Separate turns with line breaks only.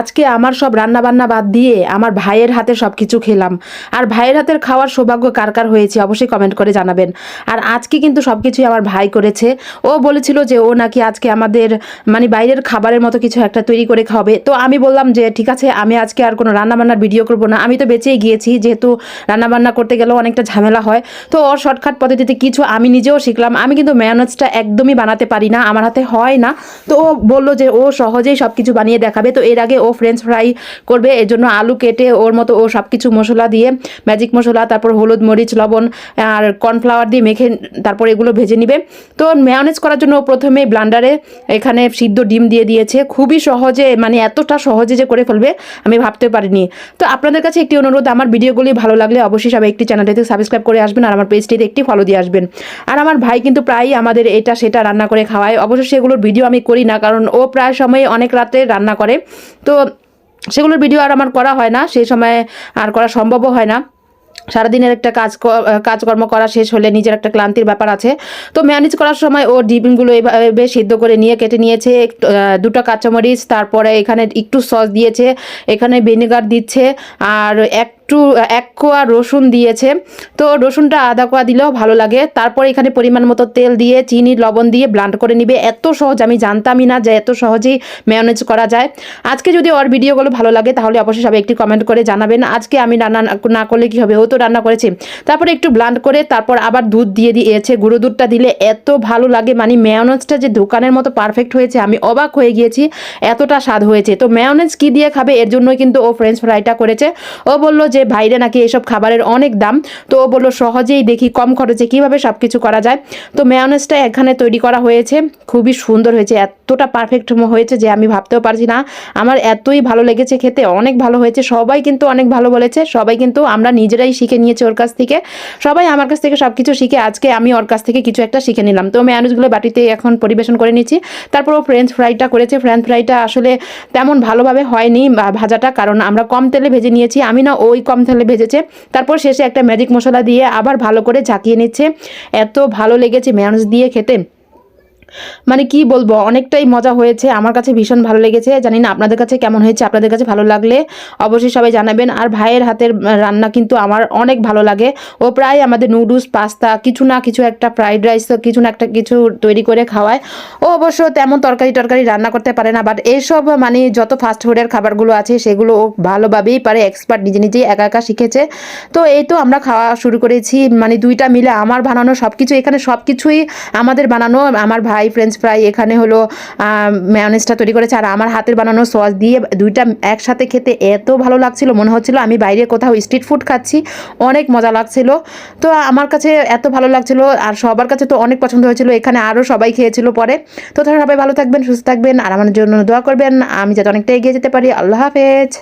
আজকে আমার সব রান্না বান্না বাদ দিয়ে আমার ভাইয়ের হাতে সব কিছু খেলাম। আর ভাইয়ের হাতের খাওয়ার সৌভাগ্য কার কার হয়েছে অবশ্যই কমেন্ট করে জানাবেন। আর আজকে কিন্তু সব কিছুই আমার ভাই করেছে। ও বলেছিল যে ও নাকি আজকে আমাদের মানে বাইরের খাবারের মতো কিছু একটা তৈরি করে খাওয়াবে। তো আমি বললাম যে ঠিক আছে, আমি আজকে আর কোনো রান্নাবান্নার ভিডিও করব না। আমি তো বেঁচেই গিয়েছি, যেহেতু রান্নাবান্না করতে গেলেও অনেকটা ঝামেলা হয়। তো ওর শর্টকাট পদ্ধতিতে কিছু আমি নিজেও শিখলাম। আমি কিন্তু ম্যানোজটা একদমই বানাতে পারি না, আমার হাতে হয় না। তো ও বলল যে ও সহজেই সব কিছু বানিয়ে দেখাবে। তো এর আগে ও ফ্রেঞ্চ ফ্রাই করবে। এর জন্য আলু কেটে ওর মতো ও সব কিছু মশলা দিয়ে ম্যাজিক মশলা, তারপর হলুদ মরিচ, লবণ আর কর্নফ্লাওয়ার দিয়ে মেখে তারপর এগুলো ভেজে নিবে। তো ম্যানেজ করার জন্য প্রথমে ব্লান্ডারে এখানে সিদ্ধ ডিম দিয়ে দিয়েছে। খুবই সহজে মানে এতটা সহজে যে করে ফেলবে, আমি ভাবতে পারিনি। তো আপনাদের কাছে একটি অনুরোধ, আমার ভিডিওগুলি ভালো লাগলে অবশ্যই সবাই একটি চ্যানেলটিতে সাবস্ক্রাইব করে আসবেন আর আমার পেজটিতে একটি ফলো দিয়ে আসবেন। আর আমার ভাই কিন্তু প্রায়ই আমাদের এটা সেটা রান্না করে খাওয়ায়। অবশ্যই সেগুলোর ভিডিও আমি করি না, কারণ ও প্রায় সময় অনেক রাতে রান্না করে। তো সেগুলোর ভিডিও আর আমার করা হয় না, সেই সময় আর করা সম্ভবও হয় না। সারাদিনের একটা কাজ কাজকর্ম করা শেষ হলে নিজের একটা ক্লান্তির ব্যাপার আছে। তো ম্যানেজ করার সময় ও ডিমগুলো এভাবে সিদ্ধ করে নিয়ে, কেটে নিয়েছে দুটো কাঁচামরিচ, তারপরে এখানে একটু সস দিয়েছে, এখানে ভিনেগার দিচ্ছে, আর একটু, এক কোয়া রসুন দিয়েছে। তো রসুনটা আধা কোয়া দিলেও ভালো লাগে। তারপর এখানে পরিমাণ মতো তেল দিয়ে, চিনি, লবণ দিয়ে ব্লান্ড করে নিবে। এত সহজ, আমি জানতামই না যে এত সহজেই ম্যানেজ করা যায়। আজকে যদি ওর ভিডিওগুলো ভালো লাগে, তাহলে অবশ্যই সবাই একটি কমেন্ট করে জানাবেন। আজকে আমি রান্না না- করলে কি হবে? ও তো রান্না করেছে। তারপরে একটু ব্লান্ড করে, তারপর আবার দুধ দিয়ে দিয়েছে। গুঁড়ো দুধটা দিলে এত ভালো লাগে। মানে ম্যায়োনেজটা যে দোকানের মতো পারফেক্ট হয়েছে, আমি অবাক হয়ে গিয়েছি। এতটা স্বাদ হয়েছে। তো ম্যায়োনেজ কি দিয়ে খাবে? এর জন্যই কিন্তু ও ফ্রেঞ্চ ফ্রাইটা করেছে। ও বলল যে বাইরে নাকি এসব খাবারের অনেক দাম, তো ও বলল, সহজেই দেখি কম খরচে কীভাবে সব কিছু করা যায়। তো ম্যায়োনেজটা এখানে তৈরি করা হয়েছে, খুবই সুন্দর হয়েছে, এতটা পারফেক্ট হয়েছে যে আমি ভাবতেও পারছি না। আমার এতই ভালো লেগেছে খেতে, অনেক ভালো হয়েছে, সবাই কিন্তু অনেক ভালো বলেছে, সবাই কিন্তু আমরা নিজেরাই শিখে নিয়েছি ওর কাছ থেকে। সবাই আমার কাছ থেকে সব কিছু শিখে আজকে আমি ওর কাছ থেকে কিছু একটা শিখে নিলাম। তো ম্যানেজগুলো বাটিতে এখন পরিবেশন করে নিচ্ছি তারপর ও ফ্রেঞ্চ ফ্রাইটা করেছে। ফ্রেঞ্চ ফ্রাইটা আসলে তেমন ভালোভাবে হয়নি ভাজাটা, কারণ আমরা কম তেলে ভেজে নিয়েছি। আমি না ওই কম তেলে ভেজেছে। তারপর শেষে একটা ম্যাজিক মশলা দিয়ে আবার ভালো করে ঝাঁকিয়ে নিচ্ছে। এত ভালো লেগেছে ম্যানস দিয়ে খেতে। মানে কি বলব, অনেকটাই মজা হয়েছে। আমার কাছে ভীষণ ভালো লেগেছে। জানি না আপনাদের কাছে কেমন হয়েছে, আপনাদের কাছে ভালো লাগলে অবশ্যই সবাই জানাবেন। আর ভাইয়ের হাতের রান্না কিন্তু আমার অনেক ভালো লাগে। ও প্রায় আমাদের নুডলস, পাস্তা, কিছু না কিছু একটা ফ্রাইড রাইস, কিছু না একটা কিছু তৈরি করে খাওয়ায়। ও অবশ্য তেমন তরকারি টরকারি রান্না করতে পারে না বাট এইসব মানে যত ফাস্ট ফুডের খাবারগুলো আছে, সেগুলো ও ভালোভাবেই পারে এক্সপার্ট নিজে নিজেই একা একা শিখেছে। তো এই তো আমরা খাওয়া শুরু করেছি মানে দুইটা মিলে আমার বানানো সব কিছু এখানে সব কিছুই আমাদের বানানো, আমার ভাই ফ্রেঞ্চ ফ্রাই এখানে হলো ম্যানেজটা তৈরি করেছে। আর আমার হাতের বানানো সস দিয়ে দুইটা একসাথে খেতে এত ভালো লাগছিল, মনে হচ্ছিল আমি বাইরে কোথাও স্ট্রিট ফুড খাচ্ছি। অনেক মজা লাগছিল। তো আমার কাছে এত ভালো লাগছিল, আর সবার কাছে তো অনেক পছন্দ হয়েছিল। এখানে আরও সবাই খেয়েছিল পরে। তো তারা সবাই ভালো থাকবেন, সুস্থ থাকবেন, আর আমার জন্য দোয়া করবেন। আমি যাতে অনেকটা এগিয়ে যেতে পারি। আল্লাহ হাফেজ।